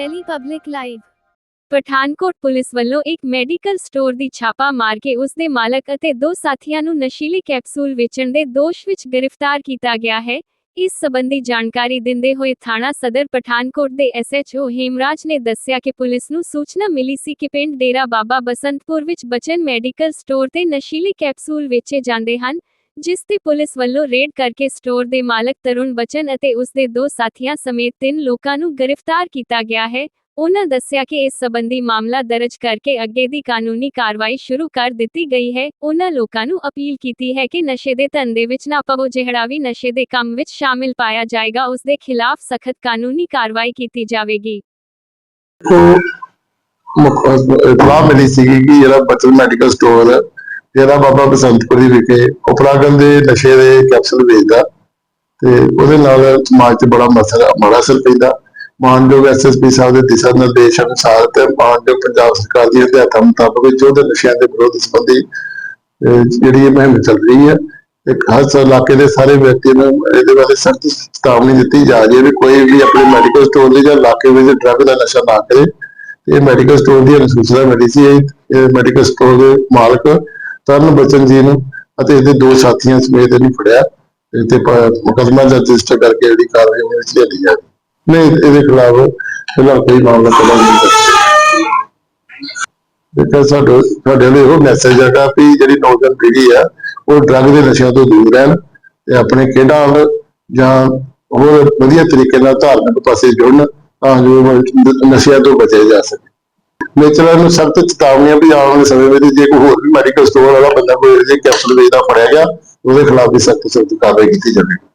Delhi Public Live Pathankot police ਵੱਲੋਂ ਇੱਕ medical store ਦੀ ਛਾਪਾ ਮਾਰ ਕੇ ਉਸ ਦੇ ਮਾਲਕ ਅਤੇ ਦੋ ਸਾਥੀਆਂ ਨੂੰ ਨਸ਼ੀਲੀ ਕੈਪਸੂਲ ਵੇਚਣ ਦੇ ਦੋਸ਼ ਵਿੱਚ ਗ੍ਰਿਫਤਾਰ ਕੀਤਾ ਗਿਆ ਹੈ। ਇਸ ਸਬੰਧੀ ਜਾਣਕਾਰੀ ਦਿੰਦੇ ਹੋਏ ਥਾਣਾ ਸਦਰ ਪਠਾਨਕੋਟ ਦੇ ਐਸਐਚਓ ਹੇਮਰਾਜ ਨੇ ਦੱਸਿਆ ਕਿ ਪੁਲਿਸ ਨੂੰ ਸੂਚਨਾ ਮਿਲੀ ਸੀ ਕਿ ਪਿੰਡ ਡੇਰਾ ਬਾਬਾ ਬਸੰਤਪੁਰ ਵਿੱਚ ਬਚਨ ਮੈਡੀਕਲ ਸਟੋਰ ਤੇ ਨਸ਼ੀਲੀ ਕੈਪਸੂਲ ਵੇਚੇ ਜਾਂਦੇ ਹਨ। ਜਿਸ ਤੇ ਪੁਲਿਸ ਵੱਲੋਂ ਰੇਡ ਕਰਕੇ ਸਟੋਰ ਦੇ ਮਾਲਕ ਤਰੁਣ ਬਚਨ ਅਤੇ ਉਸ ਦੇ ਦੋ ਸਾਥੀਆਂ ਸਮੇਤ ਤਿੰਨ ਲੋਕਾਂ ਨੂੰ ਗ੍ਰਿਫਤਾਰ ਕੀਤਾ ਗਿਆ ਹੈ। ਉਹਨਾਂ ਦੱਸਿਆ ਕਿ ਇਸ ਸੰਬੰਧੀ ਮਾਮਲਾ ਦਰਜ ਕਰਕੇ ਅੱਗੇ ਦੀ ਕਾਨੂੰਨੀ ਕਾਰਵਾਈ ਸ਼ੁਰੂ ਕਰ ਦਿੱਤੀ ਗਈ ਹੈ। ਉਹਨਾਂ ਲੋਕਾਂ ਨੂੰ ਅਪੀਲ ਕੀਤੀ ਹੈ ਕਿ ਨਸ਼ੇ ਦੇ ਧੰਦੇ ਵਿੱਚ ਨਾ ਪਵੋ, ਜਿਹੜਾ ਵੀ ਨਸ਼ੇ ਦੇ ਕੰਮ ਵਿੱਚ ਸ਼ਾਮਿਲ ਪਾਇਆ ਜਾਏਗਾ, ਉਸ ਦੇ ਖਿਲਾਫ ਸਖਤ ਕਾਨੂੰਨੀ ਕਾਰਵਾਈ ਕੀਤੀ ਜਾਵੇਗੀ। ਇਤਲਾਹ ਮਿਲੀ ਸੀਗੀ ਕਿ ਜਿਹੜਾ ਬਚਨ ਮੈਡੀਕਲ ਸਟੋਰ ਹੈ ਜਿਹੜਾ ਬਾਬਾ ਬਸੰਤਪੁਰੀ ਵਿਖੇ ਉਪਰਾਗਨ ਦੇ ਨਸ਼ੇ ਦੇ ਕੈਪਸੂਲ ਵੇਚਦਾ ਤੇ ਉਹਦੇ ਨਾਲ ਸਮਾਜ ਤੇ ਬੜਾ ਮਸਲਾ, ਮਾੜਾ ਅਸਰ ਪੈਂਦਾ। ਮਾਨਯੋਗ ਐਸਐਸਪੀ ਸਾਹਿਬ ਦੇ ਦਿਸ਼ਾ ਨਿਰਦੇਸ਼ ਅਨੁਸਾਰ ਤੇ ਮਾਨਯੋਗ ਪੰਜਾਬ ਸਰਕਾਰ ਦੀ ਹਦਾਇਤਾਂ ਮੁਤਾਬਕ ਜੋ ਦੇ ਨਸ਼ਿਆਂ ਦੇ ਵਿਰੋਧ ਸੰਬੰਧੀ ਜਿਹੜੀ ਇਹ ਮੁਹਿੰਮ ਚੱਲ ਰਹੀ ਹੈ, ਇੱਕ ਹਰ ਇਲਾਕੇ ਦੇ ਸਾਰੇ ਵਿਅਕਤੀ ਨੂੰ ਇਹਦੇ ਬਾਰੇ ਸਖਤ ਚੇਤਾਵਨੀ ਦਿੱਤੀ ਜਾ ਰਹੀ ਹੈ ਵੀ ਕੋਈ ਵੀ ਆਪਣੇ ਮੈਡੀਕਲ ਸਟੋਰ ਦੇ ਜਾਂ ਇਲਾਕੇ ਵਿੱਚ ਡਰੱਗ ਦਾ ਨਸ਼ਾ ਨਾ ਕਰੇ। ਇਹ ਮੈਡੀਕਲ ਸਟੋਰ ਦੀ ਅਨੁਸੂਚਨਾ ਮਿਲੀ ਸੀ ਇਹ ਮੈਡੀਕਲ ਸਟੋਰ ਦੇ ਮਾਲਕ ਤਰਨ ਬਚਨ ਜੀ ਨੂੰ ਅਤੇ ਇਹਦੇ ਦੋ ਸਾਥੀਆਂ ਸਮੇਤ ਇਹਨੂੰ ਫੜਿਆ ਤੇ ਤੇ ਮੁਕਦਮਾ ਰਜਿਸਟਰ ਕਰਕੇ ਜਿਹੜੀ ਕਾਰਵਾਈ ਉਹਨਾਂ ਵਿੱਚ ਲਈ ਜਾ ਨਹੀਂ, ਇਹਦੇ ਖਿਲਾਫ ਫਿਲਹਾਲ ਕੋਈ ਮਾਮਲਾ ਚੱਲ ਨਹੀਂ ਹੈ ਦੇਖੋ, ਸਾਡੇ ਸਾਡੇ ਲਈ ਉਹ ਮੈਸੇਜ ਹੈਗਾ ਵੀ ਜਿਹੜੀ ਨੌਜਵਾਨ ਪੀੜ੍ਹੀ ਆ, ਉਹ ਡਰੱਗ ਦੇ ਨਸ਼ਿਆਂ ਤੋਂ ਦੂਰ ਰਹਿਣ ਤੇ ਆਪਣੇ ਖੇਡਾਂ ਵੱਲ ਜਾਂ ਹੋਰ ਵਧੀਆ ਤਰੀਕੇ ਨਾਲ ਧਾਰਮਿਕ ਪਾਸੇ ਜੁੜਨ ਤਾਂ ਜੋ ਨਸ਼ਿਆਂ ਤੋਂ ਬਚਿਆ ਜਾ ਸਕੇ ਨੇਚਰਲ ਨੂੰ ਸਖਤ ਚੇਤਾਵਨੀਆਂ ਵੀ ਆਉਣ ਵਾਲੇ ਸਮੇਂ ਵਿੱਚ ਜੇ ਕੋਈ ਹੋਰ ਵੀ ਮੈਡੀਕਲ ਸਟੋਰ ਵਾਲਾ ਬੰਦਾ ਕੋਈ ਇਹਦੇ ਕੈਪਸੂਲ ਵੇਚਦਾ, ਫੜਿਆ ਗਿਆ, ਉਹਦੇ ਖਿਲਾਫ ਵੀ ਸਖਤ ਸਖਤ ਕਾਰਵਾਈ ਕੀਤੀ ਜਾਵੇਗੀ।